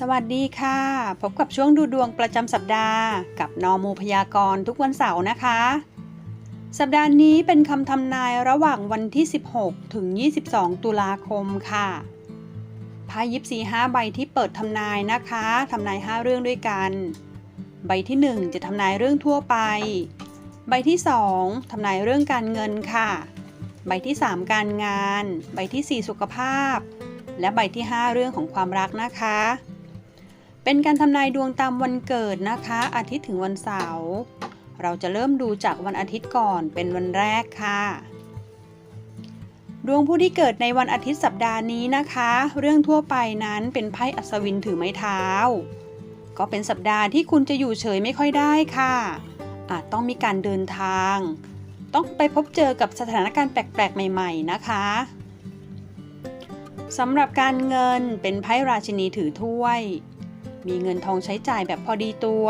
สวัสดีค่ะ พบกับช่วงดูดวงประจำสัปดาห์ กับนอมูพยากรณ์ทุกวันเสาร์นะคะ สัปดาห์นี้เป็นคำทำนายระหว่างวันที่ 16 ถึง 22 ตุลาคมค่ะไพ่ยิปซีห้าใบที่เปิดทำนายนะคะทำนาย 5 เรื่องด้วยกัน ใบที่ 1 จะทำนายเรื่องทั่วไป ใบที่ 2 ทำนายเรื่องการเงินค่ะ ใบที่ 3 การงาน ใบทีสี่4 สุขภาพ และใบที่ 5 เรื่องของความรักนะคะ เป็นการทำนายดวงตามวันเกิดนะคะ อาทิตย์ถึงวันเสาร์เราจะเริ่มดูจากวันอาทิตย์ก่อนเป็นวันแรกค่ะ ดวงผู้ที่เกิดในวันอาทิตย์สัปดาห์นี้นะคะ เรื่องทั่วไปนั้นเป็นไพ่อัศวินถือไม้เท้า ก็เป็นสัปดาห์ที่คุณจะอยู่เฉยไม่ค่อยได้ค่ะ อาจต้องมีการเดินทาง ต้องไปพบเจอกับสถานการณ์แปลกๆ ใหม่ ๆ นะคะสำหรับการเงินเป็นไพ่ราชินีถือถ้วย มีเงินทองใช้จ่ายแบบพอดีตัว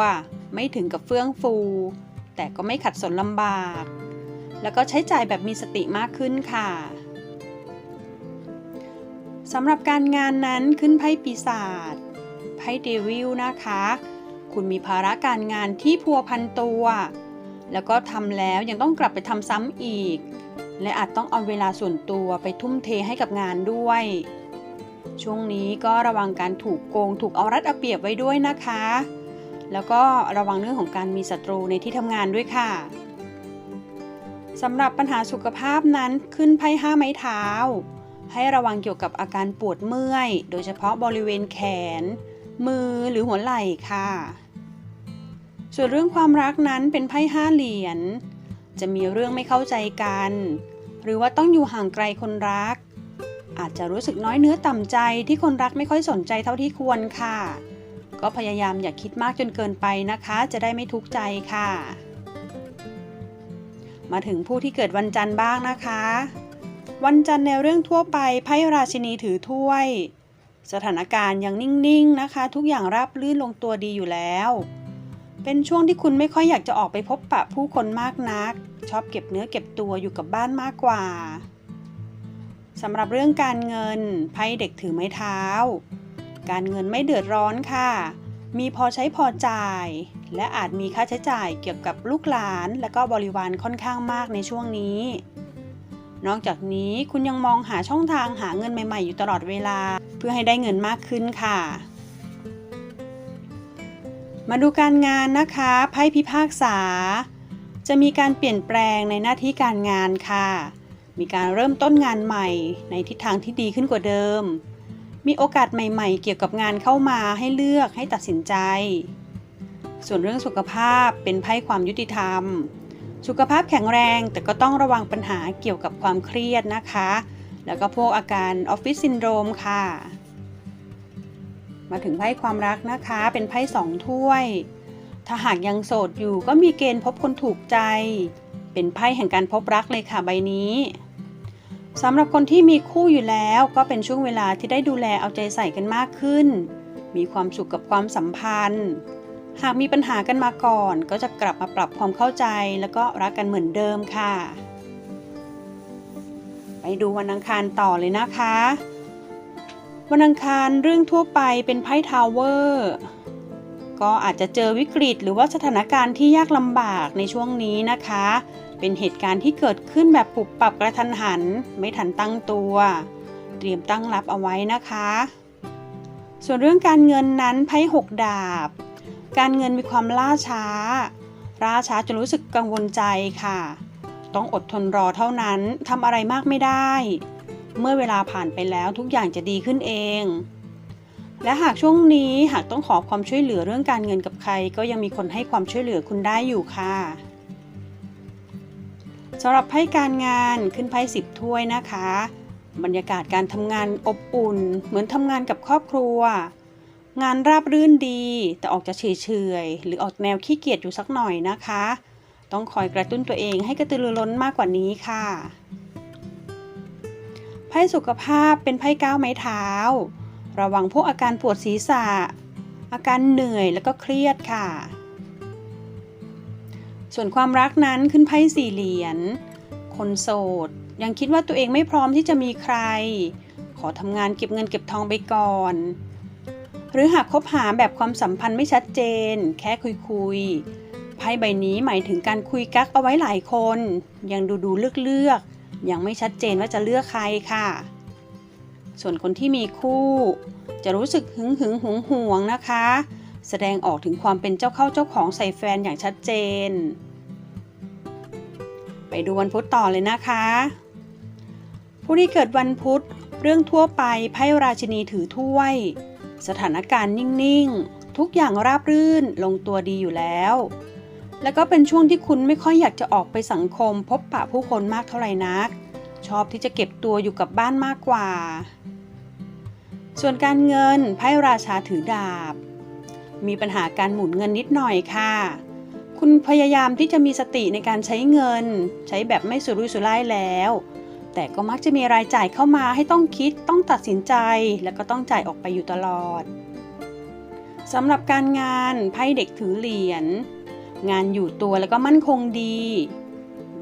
ไม่ถึงกับเฟื่องฟู แต่ก็ไม่ขัดสนลำบาก แล้วก็ใช้จ่ายแบบมีสติมากขึ้นค่ะสำหรับการงานนั้นขึ้นไพ่ปีศาจไพ่เดวิลนะคะ คุณมีภาระการงานที่พัวพันตัว แล้วก็ทำแล้วยังต้องกลับไปทำซ้ำอีก และอาจต้องเอาเวลาส่วนตัวไปทุ่มเทให้กับงานด้วย ช่วงนี้ก็ระวังการถูกโกงถูกเอารัดเอาเปรียบไว้ด้วยนะคะ แล้วก็ระวังเรื่องของการมีศัตรูในที่ทำงานด้วยค่ะสำหรับปัญหาสุขภาพนั้นขึ้นไพ่ห้าไม้เท้า ให้ระวังเกี่ยวกับอาการปวดเมื่อย โดยเฉพาะบริเวณแขน มือหรือหัวไหล่ค่ะ ส่วนเรื่องความรักนั้นเป็นไพ่ห้าเหรียญจะมีเรื่องไม่เข้าใจกัน หรือว่าต้องอยู่ห่างไกลคนรัก อาจจะรู้สึกน้อยเนื้อต่ำใจที่คนรักไม่ค่อยสนใจเท่าที่ควรค่ะ ก็พยายามอย่าคิดมากจนเกินไปนะคะ จะได้ไม่ทุกข์ใจค่ะ มาถึงผู้ที่เกิดวันจันทร์บ้างนะคะ วันจันทร์ในเรื่องทั่วไปไพ่ราชินีถือถ้วย สถานการณ์ยังนิ่งๆนะคะ ทุกอย่างราบรื่นลงตัวดีอยู่แล้วเป็นช่วงที่คุณไม่ค่อยอยากจะออกไปพบปะผู้คนมากนัก ชอบเก็บเนื้อเก็บตัวอยู่กับบ้านมากกว่า สำหรับเรื่องการเงินไพ่เด็กถือไม้เท้า การเงินไม่เดือดร้อนค่ะ มีพอใช้พอจ่าย และอาจมีค่าใช้จ่ายเกี่ยวกับลูกหลาน และก็บริวารค่อนข้างมากในช่วงนี้ นอกจากนี้คุณยังมองหาช่องทางหาเงินใหม่ๆอยู่ตลอดเวลา เพื่อให้ได้เงินมากขึ้นค่ะ มาดูการงานนะคะไพ่พิพากษา จะมีการเปลี่ยนแปลงในหน้าที่การงานค่ะ มีการเริ่มต้นงานใหม่ในทิศทางที่ดีขึ้นกว่าเดิม มีโอกาสใหม่ ๆ เกี่ยวกับงานเข้ามาให้เลือกให้ตัดสินใจ ส่วนเรื่องสุขภาพเป็นไพ่ความยุติธรรม สุขภาพแข็งแรงแต่ก็ต้องระวังปัญหาเกี่ยวกับความเครียดนะคะ แล้วก็พวกอาการออฟฟิศซินโดรมค่ะ มาถึงไพ่ความรักนะคะ เป็นไพ่สองถ้วย ถ้าหากยังโสดอยู่ก็มีเกณฑ์พบคนถูกใจเป็นไพ่แห่งการพบรักเลยค่ะใบนี้ สำหรับคนที่มีคู่อยู่แล้วก็เป็นช่วงเวลาที่ได้ดูแลเอาใจใส่กันมากขึ้น มีความสุขกับความสัมพันธ์ หากมีปัญหากันมาก่อน ก็จะกลับมาปรับความเข้าใจแล้วก็รักกันเหมือนเดิมค่ะ ไปดูวันอังคารต่อเลยนะคะ วันอังคารเรื่องทั่วไปเป็นไพ่ทาวเวอร์ก็อาจจะเจอวิกฤต หรือว่าสถานการณ์ที่ยากลำบากในช่วงนี้นะคะ เป็นเหตุการณ์ที่เกิดขึ้นแบบปุบปับกระทันหัน ไม่ทันตั้งตัว เตรียมตั้งรับเอาไว้นะคะ ส่วนเรื่องการเงินนั้นไพ่หกดาบ การเงินมีความล่าช้าล่าช้าจนรู้สึกกังวลใจค่ะ ต้องอดทนรอเท่านั้นทำอะไรมากไม่ได้ เมื่อเวลาผ่านไปแล้วทุกอย่างจะดีขึ้นเองและหากช่วงนี้หากต้องขอความช่วยเหลือเรื่องการเงินกับใคร ก็ยังมีคนให้ความช่วยเหลือคุณได้อยู่ค่ะ สำหรับไพ่การงานขึ้นไพ่สิบถ้วยนะคะ บรรยากาศการทำงานอบอุ่น เหมือนทำงานกับครอบครัว งานราบรื่นดี แต่ออกจะเฉยเฉยหรือออกแนวขี้เกียจอยู่สักหน่อยนะคะ ต้องคอยกระตุ้นตัวเองให้กระตือรือร้นมากกว่านี้ค่ะไพ่สุขภาพเป็นไพ่ก้าวไม้เท้า ระวังพวกอาการปวดศีรษะ อาการเหนื่อยแล้วก็เครียดค่ะ ส่วนความรักนั้นขึ้นไพ่สี่เหรียญ คนโสด ยังคิดว่าตัวเองไม่พร้อมที่จะมีใคร ขอทำงานเก็บเงินเก็บทองไปก่อน หรือหากคบหาแบบความสัมพันธ์ไม่ชัดเจน แค่คุยคุยๆไพ่ใบนี้หมายถึงการคุยกักเอาไว้หลายคน ยังดูดูเลือกเลือกๆยังไม่ชัดเจนว่าจะเลือกใครค่ะ ส่วนคนที่มีคู่ จะรู้สึกหึงหึงหวงหวงนะคะ แสดงออกถึงความเป็นเจ้าเข้าเจ้าของใส่แฟนอย่างชัดเจน ไปดูวันพุธต่อเลยนะคะ ผู้ที่เกิดวันพุธ เรื่องทั่วไปไพ่ราชินีถือถ้วย สถานการณ์นิ่งๆ ทุกอย่างราบรื่นลงตัวดีอยู่แล้ว แล้วก็เป็นช่วงที่คุณไม่ค่อยอยากจะออกไปสังคม พบปะผู้คนมากเท่าไหร่นัก ชอบที่จะเก็บตัวอยู่กับบ้านมากกว่า ส่วนการเงินไพ่ราชาถือดาบ มีปัญหาการหมุนเงินนิดหน่อยค่ะ คุณพยายามที่จะมีสติในการใช้เงิน ใช้แบบไม่สุรุ่ยสุร่ายแล้ว แต่ก็มักจะมีรายจ่ายเข้ามาให้ต้องคิดต้องตัดสินใจ แล้วก็ต้องจ่ายออกไปอยู่ตลอดสำหรับการงานไพ่เด็กถือเหรียญงานอยู่ตัวแล้วก็มั่นคงดี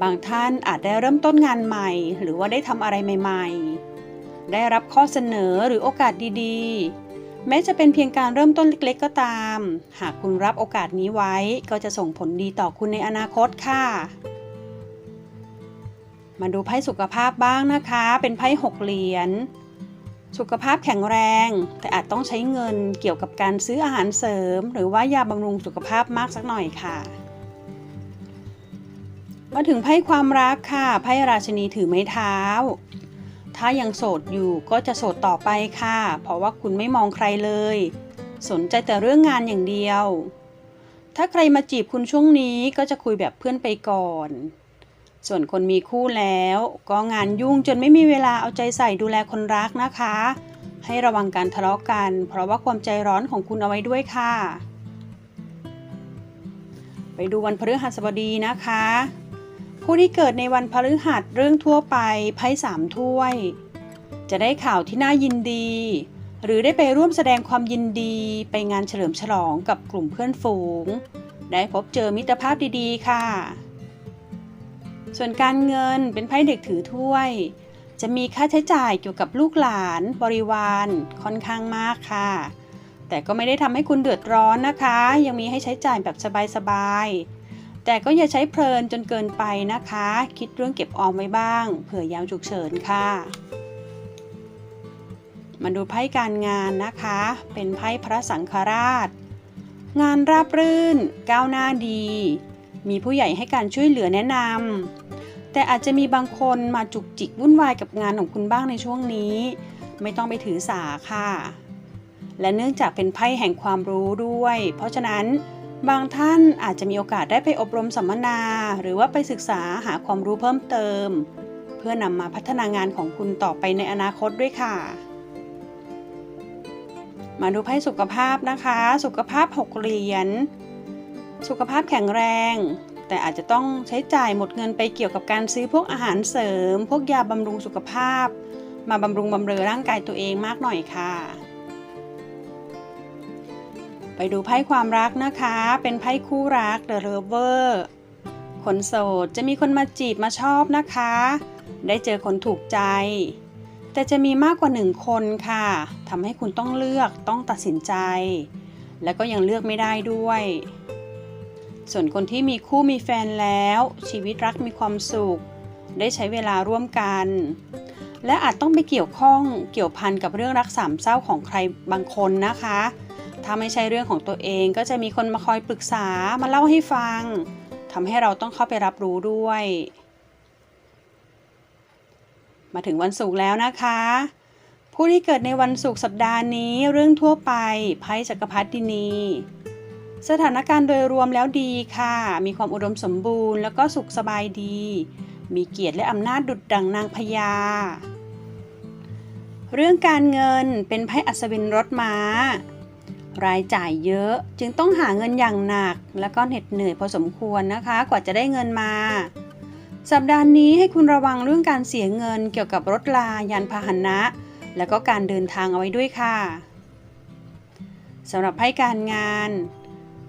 บางท่านอาจได้เริ่มต้นงานใหม่ หรือว่าได้ทำอะไรใหม่ ๆ ได้รับข้อเสนอหรือโอกาสดีๆ แม้จะเป็นเพียงการเริ่มต้นเล็ก ๆ ก็ตาม หากคุณรับโอกาสนี้ไว้ก็จะส่งผลดีต่อคุณในอนาคตค่ะ มาดูไพ่สุขภาพบ้างนะคะ เป็นไพ่หกเหรียญ สุขภาพแข็งแรง แต่อาจต้องใช้เงินเกี่ยวกับการซื้ออาหารเสริม หรือว่ายาบำรุงสุขภาพมากสักหน่อยค่ะ มาถึงไพ่ความรักค่ะ ไพ่ราชนีถือไม้เท้า ถ้ายังโสดอยู่ก็จะโสดต่อไปค่ะ เพราะว่าคุณไม่มองใครเลย สนใจแต่เรื่องงานอย่างเดียว ถ้าใครมาจีบคุณช่วงนี้ก็จะคุยแบบเพื่อนไปก่อน ส่วนคนมีคู่แล้ว ก็งานยุ่งจนไม่มีเวลาเอาใจใส่ดูแลคนรักนะคะ ให้ระวังการทะเลาะกัน เพราะว่าความใจร้อนของคุณเอาไว้ด้วยค่ะ ไปดูวันพฤหัสบดีนะคะ ผู้ที่เกิดในวันพฤหัสเรื่องทั่วไปไพ่สามถ้วย จะได้ข่าวที่น่ายินดี หรือได้ไปร่วมแสดงความยินดีไปงานเฉลิมฉลองกับกลุ่มเพื่อนฝูง ได้พบเจอมิตรภาพดีๆ ค่ะ ส่วนการเงินเป็นไพ่เด็กถือถ้วย จะมีค่าใช้จ่ายเกี่ยวกับลูกหลานบริวารค่อนข้างมากค่ะ แต่ก็ไม่ได้ทำให้คุณเดือดร้อนนะคะ ยังมีให้ใช้จ่ายแบบสบายๆ แต่ก็อย่าใช้เพลินจนเกินไปนะคะ คิดเรื่องเก็บออมไว้บ้าง เผื่อยามฉุกเฉินค่ะ มาดูไพ่การงานนะคะ เป็นไพ่พระสังฆราช งานราบรื่น ก้าวหน้าดี มีผู้ใหญ่ให้การช่วยเหลือแนะนำแต่อาจจะมีบางคนมาจุกจิกวุ่นวายกับงานของคุณบ้างในช่วงนี้ ไม่ต้องไปถือสาค่ะ และเนื่องจากเป็นไพ่แห่งความรู้ด้วย เพราะฉะนั้น บางท่านอาจจะมีโอกาสได้ไปอบรมสัมมนา หรือว่าไปศึกษาหาความรู้เพิ่มเติม เพื่อนำมาพัฒนางานของคุณต่อไปในอนาคตด้วยค่ะ มาดูไพ่สุขภาพนะคะ สุขภาพหกเหรียญสุขภาพแข็งแรง แต่อาจจะต้องใช้จ่ายหมดเงินไปเกี่ยวกับการซื้อพวกอาหารเสริม พวกยาบำรุงสุขภาพ มาบำรุงบำเรอร่างกายตัวเองมากหน่อยค่ะ ไปดูไพ่ความรักนะคะ เป็นไพ่คู่รัก The Lover คนโสดจะมีคนมาจีบมาชอบนะคะ ได้เจอคนถูกใจ แต่จะมีมากกว่าหนึ่งคนค่ะทำให้คุณต้องเลือกต้องตัดสินใจ และก็ยังเลือกไม่ได้ด้วย ส่วนคนที่มีคู่มีแฟนแล้ว ชีวิตรักมีความสุข ได้ใช้เวลาร่วมกัน และอาจต้องไปเกี่ยวข้องเกี่ยวพันกับเรื่องรักสามเศร้าของใครบางคนนะคะ ถ้าไม่ใช่เรื่องของตัวเองก็จะมีคนมาคอยปรึกษามาเล่าให้ฟังทำให้เราต้องเข้าไปรับรู้ด้วย มาถึงวันศุกร์แล้วนะคะ ผู้ที่เกิดในวันศุกร์สัปดาห์นี้เรื่องทั่วไปไพ่จักรพรรดินี สถานการณ์โดยรวมแล้วดีค่ะ มีความอุดมสมบูรณ์แล้วก็สุขสบายดี มีเกียรติและอำนาจดุจดังนางพญาเรื่องการเงินเป็นไพ่อัศวินรถม้า รายจ่ายเยอะ จึงต้องหาเงินอย่างหนัก แล้วก็เหน็ดเหนื่อยพอสมควรนะคะ กว่าจะได้เงินมา สัปดาห์นี้ให้คุณระวังเรื่องการเสียเงินเกี่ยวกับรถลายานพาหนะ แล้วก็การเดินทางเอาไว้ด้วยค่ะสำหรับไพ่การงาน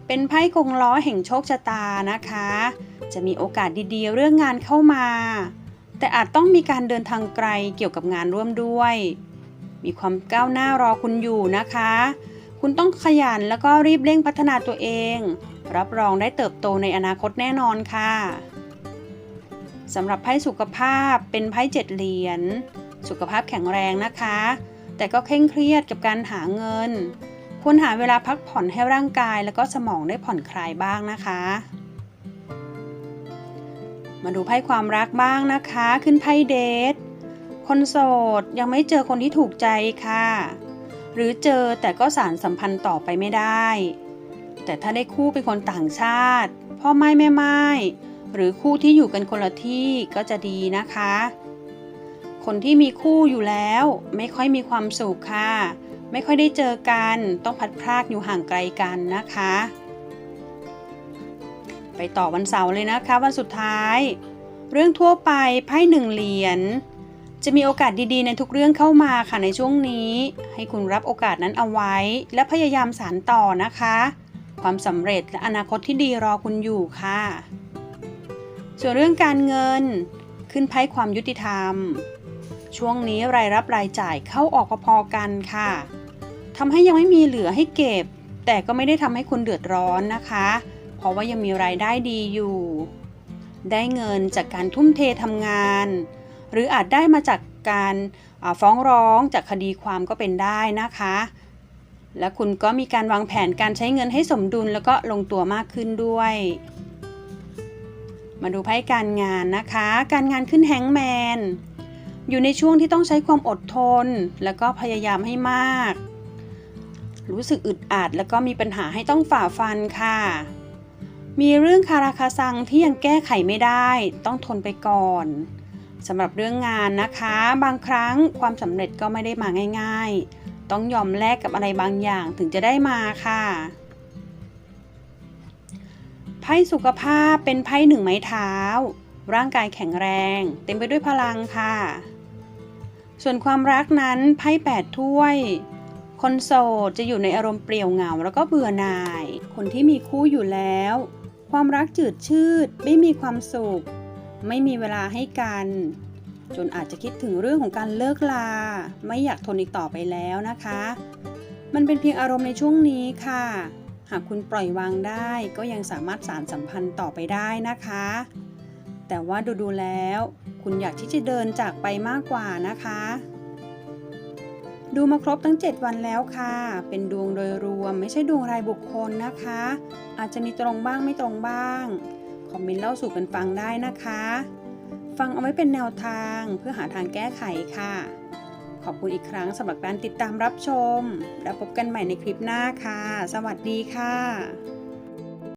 เป็นไพ่กงล้อแห่งโชคชะตานะคะ จะมีโอกาสดีๆ เรื่องงานเข้ามา แต่อาจต้องมีการเดินทางไกลเกี่ยวกับงานร่วมด้วย มีความก้าวหน้ารอคุณอยู่นะคะ คุณต้องขยันแล้วก็รีบเร่งพัฒนาตัวเอง รับรองได้เติบโตในอนาคตแน่นอนค่ะสำหรับไพ่สุขภาพเป็นไพ่เจ็ดเหรียญสุขภาพแข็งแรงนะคะ แต่ก็เคร่งเครียดกับการหาเงิน ควรหาเวลาพักผ่อนให้ร่างกายแล้วก็สมองได้ผ่อนคลายบ้างนะคะ มาดูไพ่ความรักบ้างนะคะ ขึ้นไพ่เดทคนโสดยังไม่เจอคนที่ถูกใจค่ะ หรือเจอแต่ก็สารสัมพันธ์ต่อไปไม่ได้ แต่ถ้าได้คู่เป็นคนต่างชาติ พ่อไม่แม่ไม้หรือคู่ที่อยู่กันคนละที่ก็จะดีนะคะ คนที่มีคู่อยู่แล้วไม่ค่อยมีความสุขค่ะ ไม่ค่อยได้เจอกันต้องพัดพรากอยู่ห่างไกลกันนะคะ ไปต่อวันเสาร์เลยนะคะ วันสุดท้าย เรื่องทั่วไปไพ่หนึ่งเหรียญ จะมีโอกาสดีๆ ในทุกเรื่องเข้ามาค่ะในช่วงนี้ ให้คุณรับโอกาสนั้นเอาไว้ และพยายามสานต่อนะคะ ความสำเร็จและอนาคตที่ดีรอคุณอยู่ค่ะ ส่วนเรื่องการเงิน ขึ้นไพ่ความยุติธรรม ช่วงนี้รายรับรายจ่ายเข้าออกพอๆกันค่ะทำให้ยังไม่มีเหลือให้เก็บ แต่ก็ไม่ได้ทำให้คุณเดือดร้อนนะคะ เพราะว่ายังมีรายได้ดีอยู่ ได้เงินจากการทุ่มเททำงาน หรืออาจได้มาจากการฟ้องร้องจากคดีความก็เป็นได้นะคะ และคุณก็มีการวางแผนการใช้เงินให้สมดุลแล้วก็ลงตัวมากขึ้นด้วย มาดูไพ่การงานนะคะ การงานขึ้นแฮงแมนอยู่ในช่วงที่ต้องใช้ความอดทน แล้วก็พยายามให้มาก รู้สึกอึดอัดแล้วก็มีปัญหาให้ต้องฝ่าฟันค่ะ มีเรื่องคาราคาซังที่ยังแก้ไขไม่ได้ ต้องทนไปก่อน สำหรับเรื่องงานนะคะ บางครั้งความสำเร็จก็ไม่ได้มาง่าย ๆ ต้องยอมแลกกับอะไรบางอย่างถึงจะได้มาค่ะไพ่สุขภาพเป็นไพ่หนึ่งไม้เท้า ร่างกายแข็งแรง เต็มไปด้วยพลังค่ะ ส่วนความรักนั้นไพ่แปดถ้วย คนโสดจะอยู่ในอารมณ์เปลี่ยวเหงาแล้วก็เบื่อหน่าย คนที่มีคู่อยู่แล้ว ความรักจืดชืดไม่มีความสุข ไม่มีเวลาให้กัน จนอาจจะคิดถึงเรื่องของการเลิกลา ไม่อยากทนอีกต่อไปแล้วนะคะ มันเป็นเพียงอารมณ์ในช่วงนี้ค่ะ หากคุณปล่อยวางได้ก็ยังสามารถสารสัมพันธ์ต่อไปได้นะคะ แต่ว่าดูดูๆแล้ว คุณอยากที่จะเดินจากไปมากกว่านะคะดูมาครบทั้ง 7 วันแล้วค่ะ เป็นดวงโดยรวมไม่ใช่ดวงรายบุคคลนะคะ อาจจะมีตรงบ้างไม่ตรงบ้าง คอมเมนต์เล่าสู่กันฟังได้นะคะ ฟังเอาไว้เป็นแนวทางเพื่อหาทางแก้ไขค่ะ ขอบคุณอีกครั้งสำหรับการติดตามรับชม แล้วพบกันใหม่ในคลิปหน้าค่ะ สวัสดีค่ะ